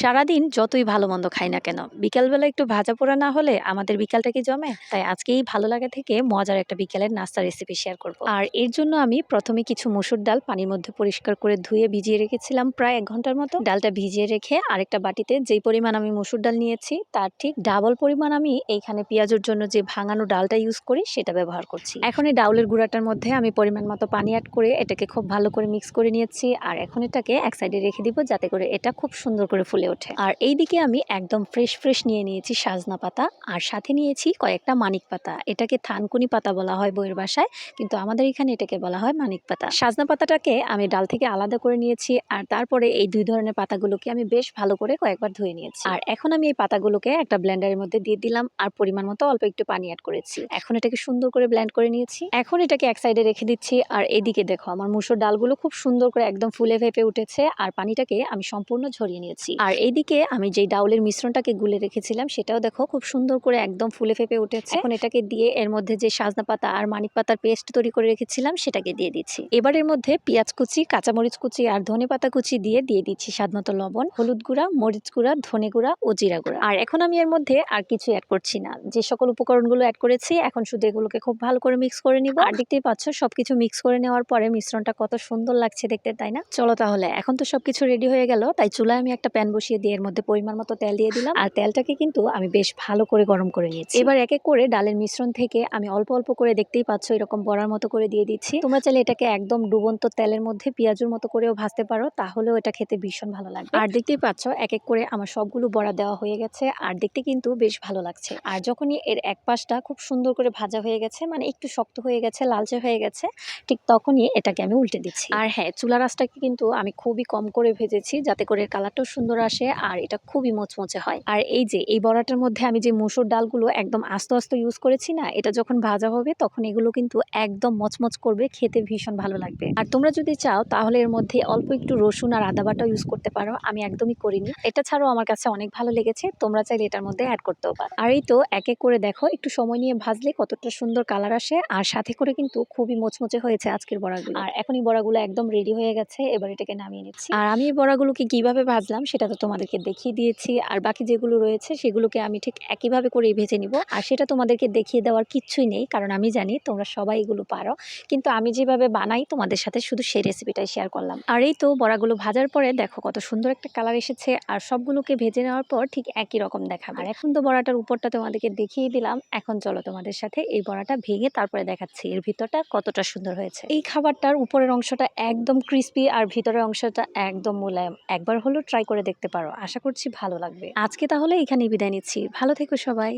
সারাদিন যতই ভালো মন্দ খাই না কেন, বিকালবেলা একটু ভাজা পোড়া না হলে আমাদের বিকালটা কি জমে? তাই আজকেই ভালো লাগা থেকে মজার একটা বিকেলের নাস্তা রেসিপি শেয়ার করব। আর এর জন্য আমি প্রথমে কিছু মুসুর ডাল পানির মধ্যে পরিষ্কার করে ধুয়ে ভিজিয়ে রেখেছিলাম প্রায় এক ঘণ্টার মতো। ডালটা ভিজিয়ে রেখে আরেকটা বাটিতে যেই পরিমাণ আমি মুসুর ডাল নিয়েছি, তার ঠিক ডাবল পরিমাণ আমি এইখানে পেঁয়াজের জন্য যে ভাঙানো ডালটা ইউজ করি, সেটা ব্যবহার করছি। এখন এই ডাউলের গুঁড়াটার মধ্যে আমি পরিমাণ মতো পানি অ্যাড করে এটাকে খুব ভালো করে মিক্স করে নিয়েছি। আর এখন এটাকে এক সাইডে রেখে দিব, যাতে করে এটা খুব সুন্দর করে ফুলে ওঠে। আর এইদিকে আমি একদম ফ্রেশ ফ্রেশ নিয়ে নিয়েছি সাজনা পাতা, আর সাথে নিয়েছি কয়েকটা মানিক পাতা। এটাকে থানকুনি পাতা বলা হয় বইয়ের বাসায়, কিন্তু আমাদের এখানে এটাকে বলা হয় মানিক পাতা। সাজনা পাতাটাকে আমি ডাল থেকে আলাদা করে নিয়েছি, আর তারপরে এই দুই ধরনের পাতাগুলোকে আমি বেশ ভালো করে কয়েকবার ধুয়ে নিয়েছি। আর এখন আমি এই পাতাগুলোকে একটা ব্লেন্ডারের মধ্যে দিয়ে দিলাম, আর পরিমাণ মতো অল্প একটু পানি অ্যাড করেছি। এখন এটাকে সুন্দর করে ব্লেন্ড করে নিয়েছি। এখন এটাকে এক সাইডে রেখে দিচ্ছি, আর এদিকে দেখো, আমার মুসুর ডালগুলো খুব সুন্দর করে একদম ফুলে ফেপে উঠেছে, আর পানিটাকে আমি সম্পূর্ণ ঝরিয়ে নিয়েছি। আর এইদিকে আমি যেই ডাউলের মিশ্রণটাকে গুলে রেখেছিলাম, সেটাও দেখো খুব সুন্দর করে একদম ফুলে ফেপে উঠেছে। এখন এটাকে দিয়ে এর মধ্যে যে সাজনা পাতা আর মানিক পাতার পেস্ট তৈরি করে রেখেছিলাম, সেটাকে দিয়ে দিচ্ছি। এবার এর মধ্যে পেঁয়াজ কুচি, কাঁচামরিচ কুচি আর ধনে পাতা কুচি দিয়ে দিয়ে দিচ্ছি স্বাদ মতো লবণ, হলুদ গুঁড়া, মরিচ গুঁড়া, ধনে গুঁড়া ও জিরা গুঁড়া। আর এখন আমি এর মধ্যে আর কিছু অ্যাড করছি না। যে সকল উপকরণগুলো অ্যাড করেছি, এখন শুধু এগুলোকে খুব ভালো করে মিক্স করে নিব। আর দেখতেই পাচ্ছ, সবকিছু মিক্স করে নেওয়ার পরে মিশ্রণটা কত সুন্দর লাগছে দেখতে, তাই না? চলো তাহলে, এখন তো সবকিছু রেডি হয়ে গেল, তাই চুলায় আমি একটা প্যান বসিয়ে দিয়ে এর মধ্যে পরিমাণ মতো তেল দিয়ে দিলাম। আর তেলটাকে কিন্তু আমি বেশ ভালো করে গরম করে নিয়েছি। এবার এক এক করে ডালের মিশ্রণ থেকে আমি অল্প অল্প করে দেখতেই পাচ্ছ এরকম বড়ার মতো করে দিয়ে দিচ্ছি। তোমরা চাইলে এটাকে একদম ডুবন্ত তেলের মধ্যে পেঁয়াজুর মতো করেও ভাজতে পারো তাহলেও এটা খেতে ভীষণ ভালো লাগবে। আর দেখতেই পাচ্ছ এক এক করে আমার সবগুলো বড়া দেওয়া হয়ে গেছে আর দেখতে কিন্তু বেশ ভালো লাগছে। আর যখনই এর এক পাশটা খুব সুন্দর করে ভাজা হয়ে গেছে মানে একটু শক্ত হয়ে গেছে লালচে হয়ে গেছে ঠিক তখনই এটাকে আমি উল্টে দিচ্ছি। আর হ্যাঁ চুলা রাসটাকে কিন্তু আমি খুবই কম করে ভেজেছি যাতে করে কালারটাও সুন্দর আসে আর এটা খুবই মোচমোচে হয়। আর এই যে, এই বড়াটার মধ্যে আমি যে মুসুর ডালগুলো একদম আস্তে আস্তে ইউজ করেছি না, এটা যখন ভাজা হবে তখন এগুলো কিন্তু একদম মচমচ করবে, খেতে ভীষণ ভালো লাগবে। আর তোমরা যদি চাও তাহলে এর মধ্যে অল্প একটু রসুন আর আদা বাটা ইউজ করতে পারো, আমি একদমই করিনি। এটা ছাড়াও আমার কাছে অনেক ভালো লেগেছে, তোমরা চাইলে এটার মধ্যে অ্যাড করতেও পারো। আর এই তো এক এক করে দেখো, একটু সময় নিয়ে ভাজলে কতটা সুন্দর কালার আসে, আর সাথে করে কিন্তু খুবই মোচমোচে হয়েছে আজকের বড়াগুলো। আর এখন এই বড়াগুলো একদম রেডি হয়ে গেছে, এবার এটাকে নামিয়ে নিচ্ছি। আর আমি এই বড়াগুলোকে কীভাবে ভাজলাম সেটা তো তোমাদেরকে দেখিয়ে দিয়েছি। আর বাকি যেগুলো রয়েছে সেগুলোকে আমি ঠিক একইভাবে করেই ভেজে নিব। আর সেটা তোমাদেরকে দেখিয়ে দেওয়ার কিচ্ছুই নেই, কারণ আমি জানি তোমরা সবাই এগুলো পারো। কিন্তু আমি যেভাবে বানাই, তোমাদের সাথে শুধু সেই রেসিপিটাই শেয়ার করলাম। আর এই তো বড়াগুলো ভাজার পরে দেখো কত সুন্দর একটা কালার এসেছে। আর সবগুলোকে ভেজে নেওয়ার পর ঠিক একই রকম দেখাবে। আর এখন তো বড়াটার উপরটা তোমাদেরকে দেখিয়ে দিলাম। এখন চলো তোমাদের সাথে এই বড়াটা ভেঙে তারপরে দেখাচ্ছি এর ভিতরটা কতটা সুন্দর হয়েছে। এই খাবারটার উপরের অংশটা একদম ক্রিস্পি আর ভিতরের অংশটা একদম মোলায়েম। একবার হলো ট্রাই করে দেখতে পারো। আশা করছি ভালো লাগবে। আজকে তাহলে এখানে বিদায় নিচ্ছি। ভালো থেকো সবাই।